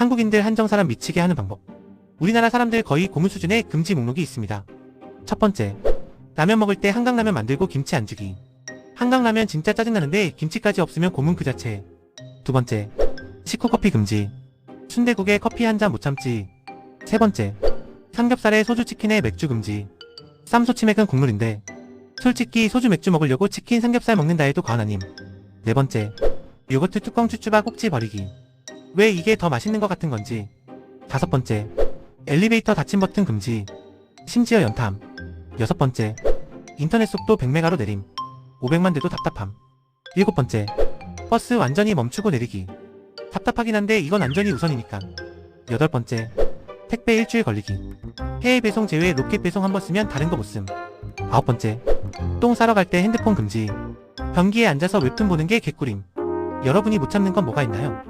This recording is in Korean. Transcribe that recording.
한국인들 한정 사람 미치게 하는 방법. 우리나라 사람들 거의 고문 수준의 금지 목록이 있습니다. 첫 번째, 라면 먹을 때 한강라면 만들고 김치 안 주기. 한강라면 진짜 짜증나는데 김치까지 없으면 고문 그 자체. 두 번째, 식후 커피 금지. 순대국에 커피 한 잔 못 참지. 세 번째, 삼겹살에 소주 치킨에 맥주 금지. 쌈소 치맥은 국물인데 솔직히 소주 맥주 먹으려고 치킨 삼겹살 먹는다 해도 과한 아님. 네 번째, 요거트 뚜껑 쭈쭈바 꼭지 버리기. 왜 이게 더 맛있는 것 같은 건지. 다섯 번째, 엘리베이터 닫힘 버튼 금지. 심지어 연탐. 여섯 번째, 인터넷 속도 100메가로 내림. 500만 대도 답답함. 일곱 번째, 버스 완전히 멈추고 내리기. 답답하긴 한데 이건 안전이 우선이니까. 여덟 번째, 택배 일주일 걸리기. 해외 배송 제외 로켓 배송 한 번 쓰면 다른 거 못 씀. 아홉 번째, 똥 싸러 갈 때 핸드폰 금지. 변기에 앉아서 웹툰 보는 게 개꿀임. 여러분이 못 참는 건 뭐가 있나요?